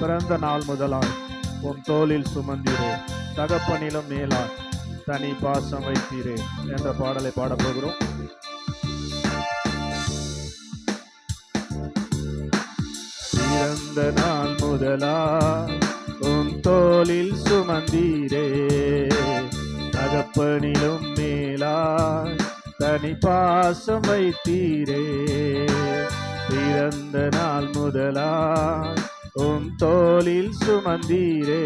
பிறந்த நாள் முதலாய் உன் தோளில் சுமந்தீரே தகப்பனிலும் மேலாய் தனி பாசம் வைத்தீரே என்ற பாடலை பாடப்போகிறோம் பிறந்த நாள் முதலா உன் தோளில் சுமந்தீரே தகப்பனிலும் மேலாய் தனி பாசம் வைத்தீரே. பிறந்த நாள் முதலா உன் தோளில் சுமந்தீரே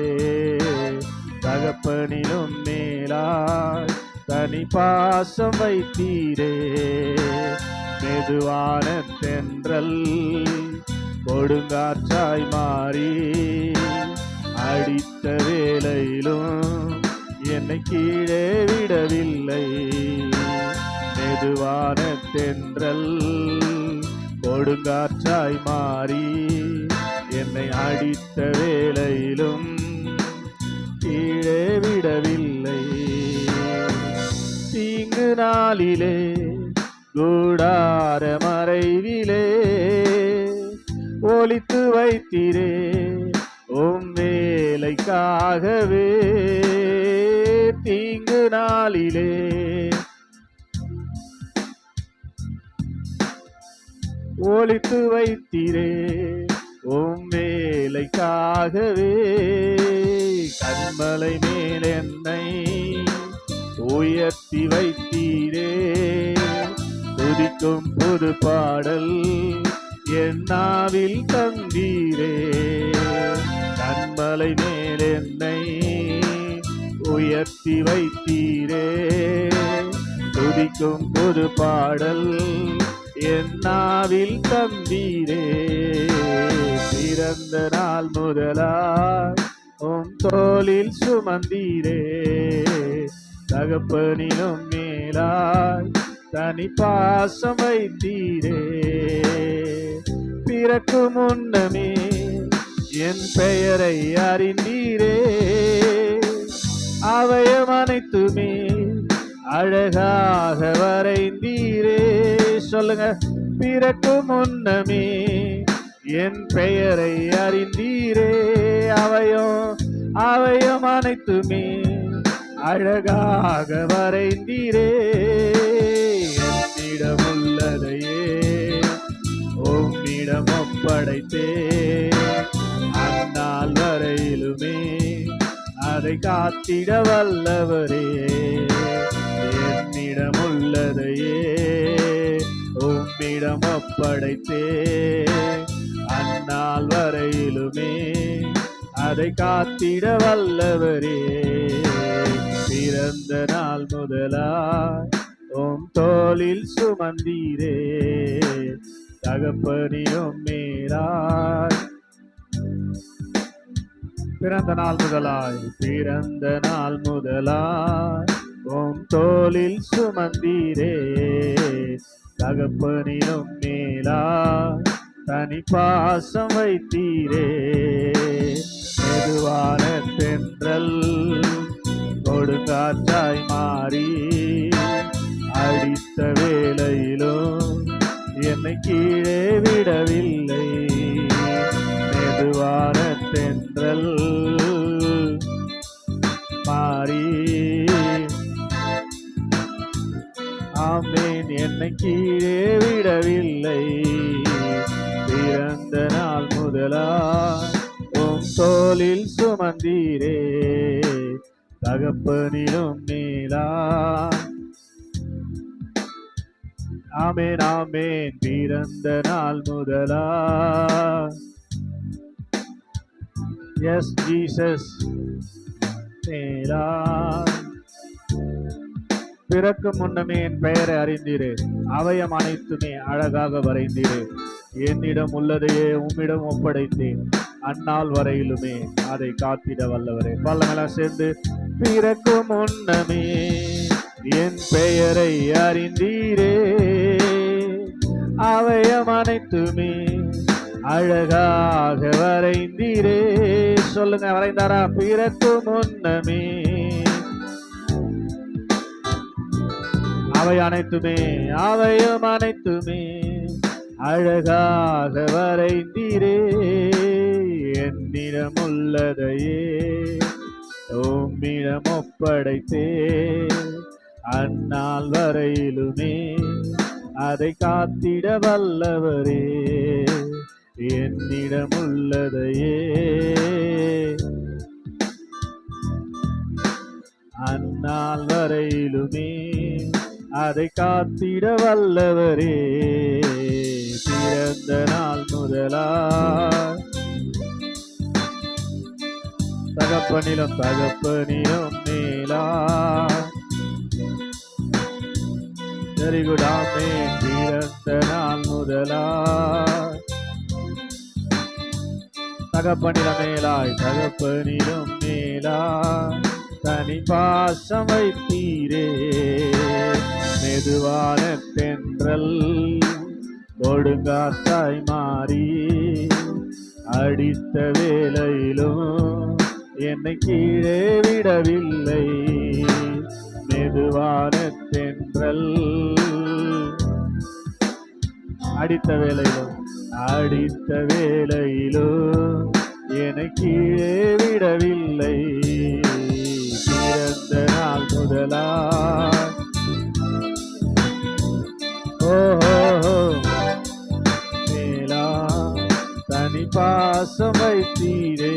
தகப்பனிலும் மேலாய் தனி பாசம் வைத்தீரே. மெதுவான தென்றல் கொடுங்காற்றாய் மாறி அடித்த வேளையிலும் என்னை கீழே விடவில்லை. மெதுவான தென்றல் கொடுங்காற்றாய் மாறி என்னை அடித்த வேளையிலும் கீழே விடவில்லை. தீங்கு நாளிலே கூடார மறைவிலே ஒழித்து வைத்திரே உம் வேலைக்காகவே தீங்கு நாளிலே. ஒழித்து வைத்திரே உம் வேலைக்காகவே கண்மலை மேல் என்னை உயர்த்தி வைத்தீரே. துதிக்கும் புது பாடல் என்னாவில் தந்தீரே. கண்மலை மேல் என்னை உயர்த்தி வைத்தீரே. துதிக்கும் புது பாடல் என்னாவில் தந்தீரே. பிறந்த நாள் முதலாய் உம் தோளில் சுமந்தீரே. தகப்பனிலும் மேலாய் தனி பாசம் வைத்தீரே. பிறக்கு முன்னமே என் பெயரை அறிந்தீரே. அவயம் அனைத்துமே அழகாக வரைந்தீரே. சொல்லுங்க. பிறக்கு முன்னமே என் பெயரை அறிந்தீரே. அவையும் அவையும் அனைத்துமே அழகாக வரைந்தீரே. என்னிடம் உள்ளதையே உம்மிடம் ஒப்படைத்தே. அந்நாள் வரையிலுமே அதை காத்திட வல்லவரே. என்னிடம் உள்ளதையே உம்மிடம் ஒப்படைத்தே அந்நாள் வரையிலுமே அதை காத்திட வல்லவரே. பிறந்த நாள் முதலாய் உம் தோளில் சுமந்தீரே. தகப்பனியும் மேலாய். பிறந்த நாள் முதலாய் பிறந்த நாள் முதலாய் உம் தோளில் சுமந்தீரே. தகப்பனிலும் மேலா தனி பாசம் வைத்தீரே. மெதுவான தென்றல் கொடுங்காற்றாய் மாறி அடித்த வேளையிலும் என்னை கீழே விடவில்லை. மெதுவான தென்றல் மாறி ஆமேன். என்னை கீழே விடவில்லை. பிறந்த நாள் முதலா உம் தோளில் சுமந்தீரே. தகப்பனிலும் நீலா ஆமேன் ஆமேன். பிறந்த நாள் முதலா எஸ் ஜீசஸ் மேலா பிறக்கும் முன்னமே என் பெயரை அறிந்தீரே. அவயம் அனைத்துமே அழகாக வரைந்தீரே. என்னிடம் உள்ளதையே உம்மிடம் ஒப்படைத்தேன். அந்நாள் வரையிலுமே அதை காத்திட வல்லவரே. பல்லமெல்லாம் சேர்ந்து பிறக்கும் முன்னமே என் பெயரை அறிந்தீரே. அவயம் அனைத்துமே அழகாக வரைந்தீரே. சொல்லுங்க வரைந்தாரா? பிறக்கும் முன்னமே அவை அனைத்துமே அவையும் அனைத்துமே அழகாக வரைந்தீரே. என்னிடம் உள்ளதையே உம்மிடம் ஒப்படைத்தே அந்நாள் வரையிலுமே அதை காத்திட வல்லவரே. என்னிடம் உள்ளதையே அந்நாள் வரையிலுமே அதை காத்திட வல்லவரே. பிறந்த நாள் முதலா தகப்பனிலும் தகப்பனிலும் மேலா நெறிகுடாமே பிறந்த நாள் முதலா தகப்பனில மேலாய் தகப்பனிலும் மேலா தனி பாசம் வைத்தீரே. மெதுவான தென்றல் கொடுங்காத்தாய் மாறி அடித்த வேலையிலும் என்னை கீழே விடவில்லை. மெதுவான தென்றல் அடித்த வேளையிலும் அடித்த வேளையிலும் என்னை கீழே விடவில்லை. பிறந்த நாள் முதலா பாசம்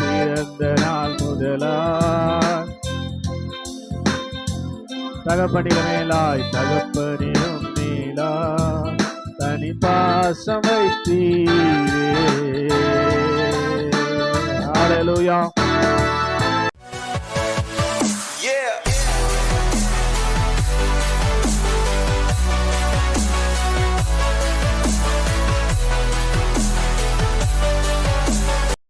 பிறந்த நாள் முதலா தகப்பனில மேலாய் தகப்பனிலும் மேலா தனி பாசம் வைத்தீரே. அழலுயா